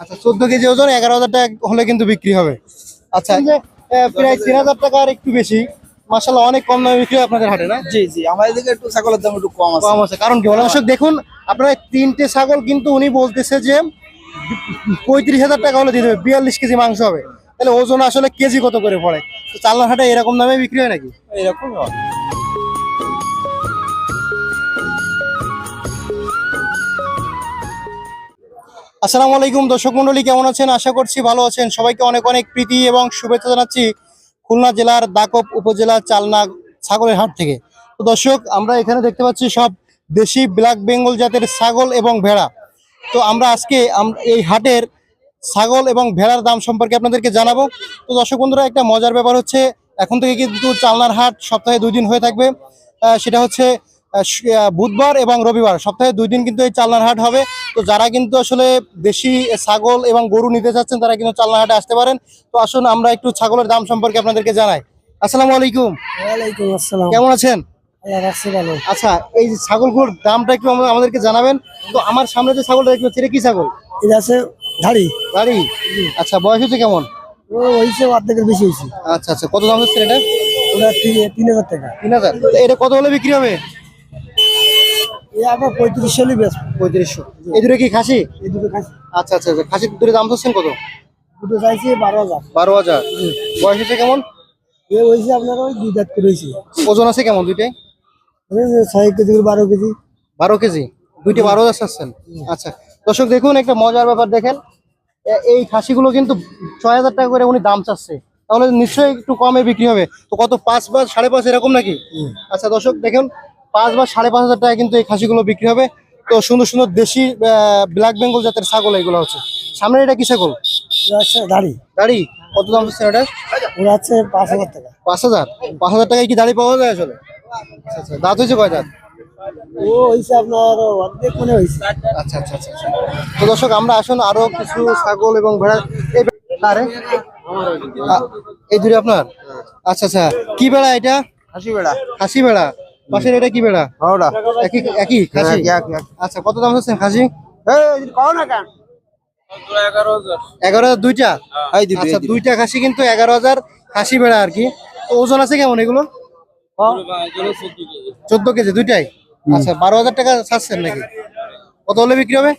আচ্ছা চোদ্দ কেজি ওজন এগারো হাজার টাকা হলে কিন্তু বিক্রি হবে। আচ্ছা প্রায় তিন হাজার টাকার একটু বেশি। মাসাল্লাহ অনেক কম দামে বিক্রি হয় আপনাদের হাটে না? জি জি আমাদের দিকে একটু ছাগলের দাম একটু কম আছে। কম আছে কারণ কি দর্শক দেখুন আপনার তিনটে ছাগল কিন্তু উনি বলতেছে যে পঁয়ত্রিশ হাজার টাকা হলে দিয়ে দেবে বিয়াল্লিশ কেজি মাংস হবে। তাহলে ওজন আসলে কেজি কত করে পড়ে? তো চালনার হাটে এরকম দামে বিক্রি হয় নাকি? এরকম আসসালামু আলাইকুম দর্শক মন্ডলী, কেমন আছেন? আশা করছি ভালো আছেন। সবাইকে অনেক অনেক প্রীতি এবং শুভেচ্ছা জানাচ্ছি খুলনা জেলার দাকব উপজেলা চালনা ছাগলের হাট থেকে। তো দর্শক, আমরা এখানে দেখতে পাচ্ছি সব দেশি ব্ল্যাক বেঙ্গল জাতের ছাগল এবং ভেড়া। তো আমরা আজকে এই হাটের ছাগল এবং ভেড়ার দাম সম্পর্কে আপনাদেরকে জানাব। তো দর্শক বন্ধুরা, একটা মজার ব্যাপার হচ্ছে, এখন থেকে কিন্তু চালনার হাট সপ্তাহে দুই দিন হয়ে থাকবে। সেটা হচ্ছে বুধবার এবং রবিবার। সপ্তাহে দুই দিন কিন্তু এই চালনার হাট হবে। তো যারা কিন্তু আসলে দেশি ছাগল এবং গরু নিতে চাচ্ছেন তারা কিন্তু চালনার হাটে আসতে পারেন। তো আসুন আমরা একটু ছাগলের দাম সম্পর্কে আপনাদেরকে জানাই। আসসালামু আলাইকুম। ওয়ালাইকুম আসসালাম। কেমন আছেন? আচ্ছা এই যে ছাগলগুলোর দামটা একটু আমাদেরকে জানাবেন। তো আমার সামনে যে ছাগলটা পাচ্ছি এটা কি ছাগল? এটা আছে ধাড়ি। গাড়ি আচ্ছা বয়স হচ্ছে কেমন? ও হয়েছে অর্ধেকের বেশি হয়েছে। আচ্ছা আচ্ছা কত দাম হচ্ছে এটা? ওটা তিন হাজার টাকা। তিন হাজার। এটা কত হলে বিক্রি হবে? আবার বেশ। পঁয়ত্রিশশো। এই দূরে কি খাসি? এই দুটো খাসি। আচ্ছা আচ্ছা আচ্ছা। খাসির দূরে দাম চাচ্ছেন কত? দুটো চাইছে বারো হাজার। বারো হাজার। বয়স হচ্ছে কেমন? এ হয়েছে আপনার ওই দুই দাঁত করে ওজন আছে কেমন দুইটাই? ছয় কেজি বারো কেজি। বারো কেজি? দুইটা বারো হাজার চাচ্ছেন? আচ্ছা। দর্শক দেখুন একটা মজার ব্যাপার দেখেন। এই খাসিগুলো কিন্তু ছয় হাজার টাকা করে উনি দাম চাচ্ছে। তাহলে নিশ্চয়ই একটু কমে বিক্রি হবে। তো কত পাঁচ বা সাড়ে পাঁচ এরকম নাকি? আচ্ছা দর্শক দেখুন। পাঁচ বা সাড়ে পাঁচ হাজার টাকা কিন্তু এই খাসিগুলো বিক্রি হবে। তো সুন্দর সুন্দর দেশি ব্ল্যাক বেঙ্গল জাতের ছাগল এগুলো হচ্ছে সামনে এটা কি ছাগল? দাড়ি। দাড়ি? কত দাম হচ্ছে এটা ওরা পাঁচ হাজার টাকা। পাঁচ হাজার? পাঁচ হাজার টাকায় কি দাড়ি পাওয়া যায় আসলে? আচ্ছা আচ্ছা। দাঁত হয়েছে কয় দাঁত? ও হয়েছে আপনার অর্ধেক মনে হয়েছে। আচ্ছা আচ্ছা আচ্ছা আচ্ছা। তো দর্শক আমরা আসুন আরও কিছু ছাগল এবং ভেড়া। এই আরে এই দূরে আপনার? আচ্ছা আচ্ছা। কি বেড়া এটা? হাসি বেড়া খাসি বেড়া পাশের এটা কি বেড়া? ওটা একই একই খাসি? আচ্ছা কত দাম হচ্ছে খাসি? কও না কেন? এগারো হাজার দুইটা? দিবি, আচ্ছা দুইটা খাসি কিন্তু এগারো হাজার খাসি বেড়া আর কি। তো ওজন আছে কেমন এগুলো? চোদ্দ কেজি চোদ্দ কেজি দুইটাই? আচ্ছা বারো হাজার টাকা ছাড়ছেন নাকি? কত হলে বিক্রি হবে?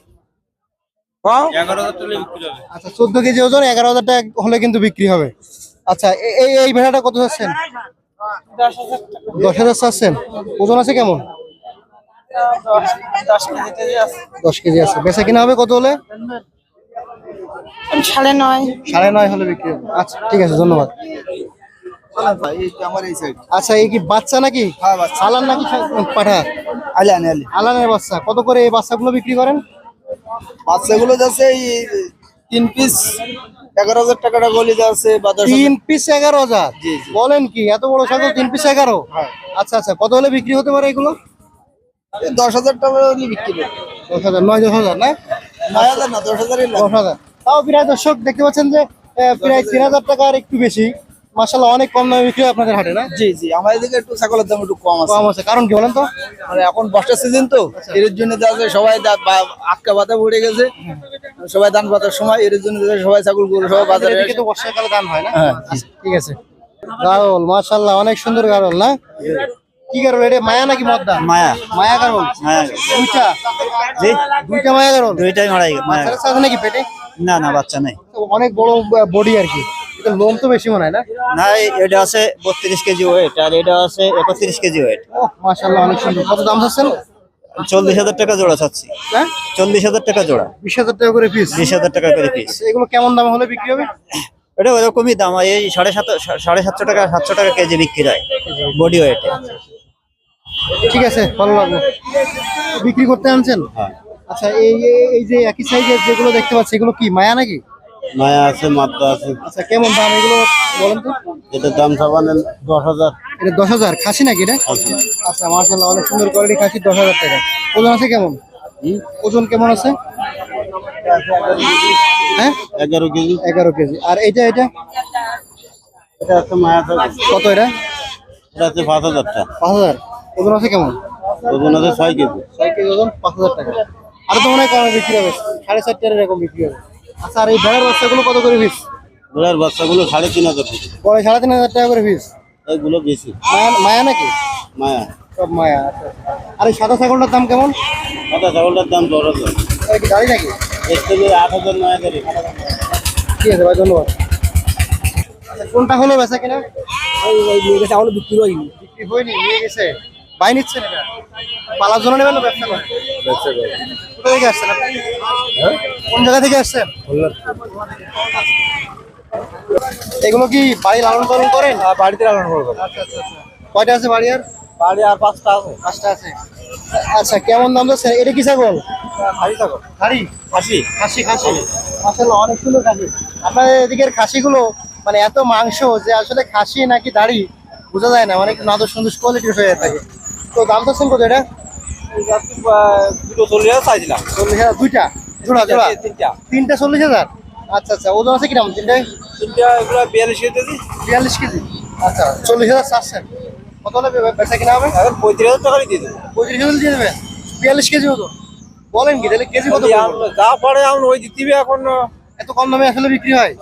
এগারো হাজার টাকা বিক্রি হবে। আচ্ছা চোদ্দ কেজি ওজন এগারো হাজার টাকা হলে কিন্তু বিক্রি হবে। আচ্ছা এ- এই এই ভেড়াটা কত চাচ্ছেন দশ হাজার চাচ্ছেন? ওজন আছে কেমন? দশ কেজি আছে। বেচা কিনা হবে কত হলে? সাড়ে নয়। সাড়ে নয় হলে বিক্রি হবে। আচ্ছা ঠিক আছে ধন্যবাদ। এই আচ্ছা এই কি বাচ্চা নাকি? হ্যাঁ। আলান নাকি পাঠা আলে আনে আলানের বাচ্চা। কত করে এই বাচ্চাগুলো বিক্রি করেন? বাচ্চাগুলো যাচ্ছে এই তিন পিস এগারো হাজার টাকাটা গলি যাচ্ছে বা দশ তিন পিস এগারো হাজার। বলেন কি এত বড় ছাগল তিন পিস এগারো? আচ্ছা আচ্ছা কত হলে বিক্রি হতে পারে এগুলো? দশ হাজার টাকা হলে বিক্রি দশ হাজার নয় দশ হাজার না? নয় হাজার না দশ হাজারই দশ হাজার। তাও প্রায় দর্শক দেখতে পাচ্ছেন যে প্রায় তিন হাজার। টাকার একটু বেশি। মাসাল্লাহ অনেক কম দামে বিক্রি হয় আপনাদের হাটে না? জি জি আমাদের দিকে একটু ছাগলের দাম একটু কম আছে। কম আছে কারণ কি বলেন তো? মানে এখন বর্ষার সিজন তো এর জন্য যাচ্ছে সবাই আটকা বাতা পড়ে গেছে। সবাই ধান পাতার সময় এর জন্য সবাই ছাগল গরু সবাই বাজারে এদিকে তো বর্ষাকালে দাম হয় না? হ্যাঁ। আচ্ছা, ঠিক আছে। গারল মাশাল্লাহ অনেক সুন্দর গারল না? কি গারল এটা মায়া নাকি মদ্দা? মায়া। মায়া গারল? মায়া দুইটা? জি। দুইটা মায়া গারল? দুইটাই মারাই মায়া। বাচ্চারা আছে নাকি পেটে? না না বাচ্চা নাই। অনেক বড় বডি আর কি। এটা লোম তো বেশি মনে হয় না? না এটা আছে বত্রিশ কেজি ওয়েট আর এটা আছে একত্রিশ কেজি ওয়েট ও মাশাল্লাহ অনেক সুন্দর। কত দাম চাচ্ছেন? চল্লিশ হাজার টাকা জোড়া চাচ্ছি। হ্যাঁ? চল্লিশ হাজার টাকা জোড়া। বিশ হাজার টাকা করে পিস বিশ হাজার টাকা করে পিস এগুলো কেমন দাম হলে বিক্রি হবে? এটা ওরকমই দাম এই সাড়ে সাত সাড়ে সাতশো টাকা সাতশো টাকা কেজি বিক্রি হয় বডি ওয়েটে ঠিক আছে ভালো লাগল। বিক্রি করতে আনছেন? হ্যাঁ। আচ্ছা এই এই- এই যে একই সাইজের যেগুলো দেখতে পাচ্ছি এগুলো কি মায়া নাকি? মায়া আছে মাত্রা আছে। আচ্ছা কেমন দাম এগুলো বলেন তো? এটার দাম সাবানের দশ হাজার। এটা দশ হাজার খাসি নাকি এটা? আচ্ছা মার্শাল্লাহ অনেক সুন্দর কোয়ালিটি খাসি দশ হাজার টাকা। ওজন আছে কেমন? ওজন কেমন আছে? হ্যাঁ? এগারো কেজি। এগারো কেজি। আর এইটা এটা এটা আছে মায়া কত এটা? এটা আছে পাঁচ হাজার টাকা। পাঁচ হাজার। ওজন আছে কেমন? ওজন আছে ছয় কেজি। ছয় কেজি ওজন পাঁচ হাজার টাকা। আর তো মনে হয় বিক্রি হবে। সাড়ে চারটার এরকম বিক্রি হবে। আচ্ছা আর এই ভেড়ার বাচ্চাগুলো কত করে পিস ঘোড়ার বাচ্চাগুলো সাড়ে তিন হাজার টাকা। পরে সাড়ে তিন হাজার টাকা করে পিস এইগুলো বেশি। মায়া মায়া নাকি? মায়া। সব মায়া আচ্ছা আচ্ছা। আর এই সাদা ছাগলটার দাম কেমন? সাদা ছাগলটার দাম দশ হাজার। গাড়ি নাকি? আট হাজার নয় হাজার ঠিক আছে ভাই ধন্যবাদ। আচ্ছা, কোনটা হলো বেচা কিনা? চাউল বিক্রি হয়নি। বিক্রি হয়নি নিয়ে গেছে। বাই নিচ্ছেন এটা? পালার জন্য নেবেন না ব্যবসা করে। কোথা থেকে আসছেন আপনি? কোন জায়গা থেকে আসছেন? এগুলো কি বাড়ি লালন পালন করেন? বাড়িতে লালন করব আচ্ছা আচ্ছা আচ্ছা। কয়টা আছে বাড়ি আর? বাড়ি আর পাঁচটা আছে। পাঁচটা আছে। আচ্ছা কেমন দাম যাচ্ছে? এটা কি ছাগল? হাড়ি থাকো হাড়ি হাসি খাসি। খাসি আসলে অনেক সুন্দর খাসি। আপনাদের এদিকের খাসিগুলো মানে এত মাংস যে আসলে খাসি নাকি দাড়ি বোঝা যায় না। অনেক নাদর সুন্দর কোয়ালিটির হয়ে থাকে। তো দাম তো কত এটা? দুটো চল্লিশ হাজার চাইছিলাম। চল্লিশ হাজার দুইটা? জোড়া জোড়া? তিনটা। তিনটা চল্লিশ হাজার? আচ্ছা আচ্ছা ওজন আছে কীরকম? তিনটায় তিনটা এগুলো বিয়াল্লিশ কেজি। বিয়াল্লিশ কেজি? আচ্ছা চল্লিশ হাজার চারশেন কত হলে বে- কিনা হবে? পঁয়ত্রিশ হাজার টাকারই দিয়ে পঁয়ত্রিশ হাজার দিয়ে দেবেন? বিয়াল্লিশ কেজি ওজন। বলেন কি তাহলে কেজি কত যা পরে এখন ওই দিতে এখন। এত কম দামে আসলে বিক্রি হয়?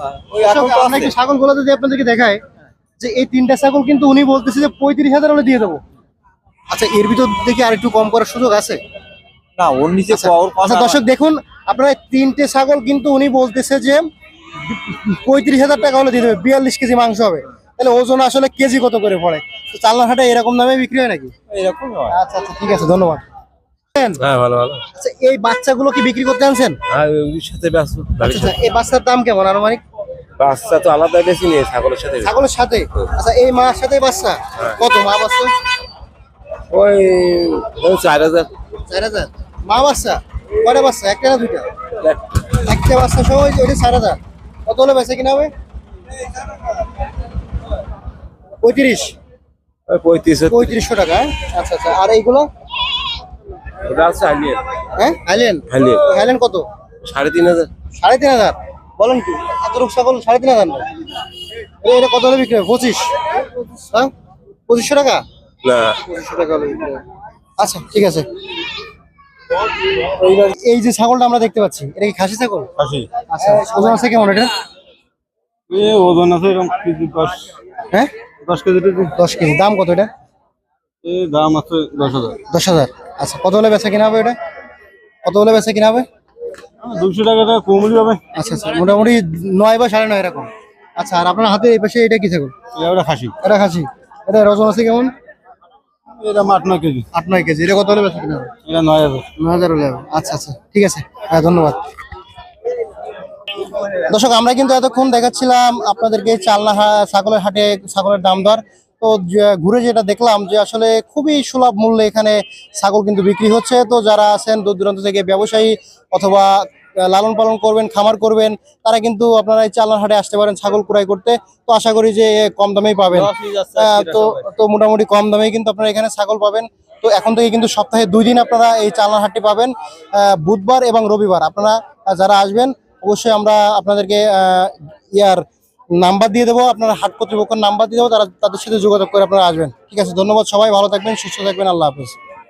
তো ছাগলগুলো যদি আপনাদেরকে দেখায় যে এই তিনটা ছাগল কিন্তু উনি বলতেছে যে পঁয়ত্রিশ হাজার হলে দিয়ে দেবো। আচ্ছা এর ভিতর দেখি আর একটু কম করার সুযোগ আছে? না ওর নিচে আচ্ছা আচ্ছা, দর্শক দেখুন আপনার তিনটে ছাগল কিন্তু উনি বলতেছে যে পঁয়ত্রিশ হাজার টাকা হলে দিয়ে দেবে বিয়াল্লিশ কেজি মাংস হবে। তাহলে ওজন আসলে কেজি কত করে পড়ে? তো চালনা হাটে এরকম দামে বিক্রি হয় নাকি? এরকম আচ্ছা আচ্ছা ঠিক আছে ধন্যবাদ। হ্যাঁ ভালো ভালো। আচ্ছা এই বাচ্চাগুলো কি বিক্রি করতে আনছেন? সাথে ব্যস্ত আচ্ছা আচ্ছা, এই বাচ্চার দাম কেমন আনুমানিক? বাচ্চা তো আলাদা বেশি নেই ছাগলের সাথে ছাগলের সাথে? আচ্ছা এই মার সাথে বাচ্চা? কত মা বাচ্চা? ওই চার হাজার। চার হাজার? মা বাচ্চা? কয়টা বাচ্চা? একটা না দুইটা? একটা বাচ্চা সহ ওই- ওইটা চার হাজার। কত হলে বেচা কিনা হবে? পঁয়ত্রিশ। পঁয়ত্রিশ পঁয়ত্রিশশো টাকা হ্যাঁ? আচ্ছা আচ্ছা। আর এইগুলো? হ্যাঁ? কত? সাড়ে তিন হাজার। সাড়ে তিন হাজার। বলেন কি এত রূপ ছাগল সাড়ে তিন হাজার এটা কত হলে বিক্রি হবে? পঁচিশ। হ্যাঁ? পঁচিশশো টাকা? না। পঁচিশশো টাকা হলে বিক্রি আচ্ছা ঠিক আছে। এইবার এই যে ছাগলটা আমরা দেখতে পাচ্ছি এটা কি খাসি ছাগল? খাসি। আচ্ছা ওজন আছে কেমন এটা? এ ওজন আছে এরকম কেজি দশ। হ্যাঁ? দশ কেজি টেজি। দশ কেজি। দাম কত এটা? এ দাম আছে দশ হাজার। দশ হাজার। আচ্ছা কত হলে বেচা কিনা হবে এটা? কত হলে বেচা কিনা হবে? দুশো টাকাটা কমলি হবে। আচ্ছা আচ্ছা মোটামুটি নয় বা সাড়ে নয় এরকম। আচ্ছা আর আপনার হাতে এই পাশে এটা কি ছাগল? এটা ওটা খাসি। এটা খাসি। এটা ওজন আছে কেমন? আট নয় কেজি। আট নয় কেজি। এটা কত হলে বেচা কিনা হবে? এটা নয় হাজার। নয় হাজার হলে হবে। আচ্ছা আচ্ছা। ঠিক আছে। হ্যাঁ ধন্যবাদ। দর্শক আমরা কিন্তু এতক্ষণ দেখাচ্ছিলাম আপনাদেরকে চালনা হা- ছাগলের হাটে ছাগলের দাম দর। তো ঘুরে যেটা দেখলাম যে আসলে খুবই সুলভ মূল্যে এখানে ছাগল কিন্তু বিক্রি হচ্ছে। তো যারা আছেন দূর দূরান্ত থেকে ব্যবসায়ী অথবা লালন পালন করবেন খামার করবেন তারা কিন্তু আপনারা এই চালনার হাটে আসতে পারেন ছাগল ক্রয় করতে। তো আশা করি যে কম দামেই পাবেন। তো তো মোটামুটি কম দামেই কিন্তু আপনারা এখানে ছাগল পাবেন। তো এখন থেকে কিন্তু সপ্তাহে দুই দিন আপনারা এই চালনা হাটটি পাবেন আহ, বুধবার এবং রবিবার। আপনারা যারা আসবেন অবশ্যই আমরা আপনাদেরকে আহ, ইয়ার নাম্বার দিয়ে দেবো আপনারা হাট কর্তৃপক্ষের নাম্বার দিয়ে দেবো তারা তাদের সাথে যোগাযোগ করে আপনারা আসবেন। ঠিক আছে ধন্যবাদ সবাই ভালো থাকবেন সুস্থ থাকবেন আল্লাহ হাফিজ।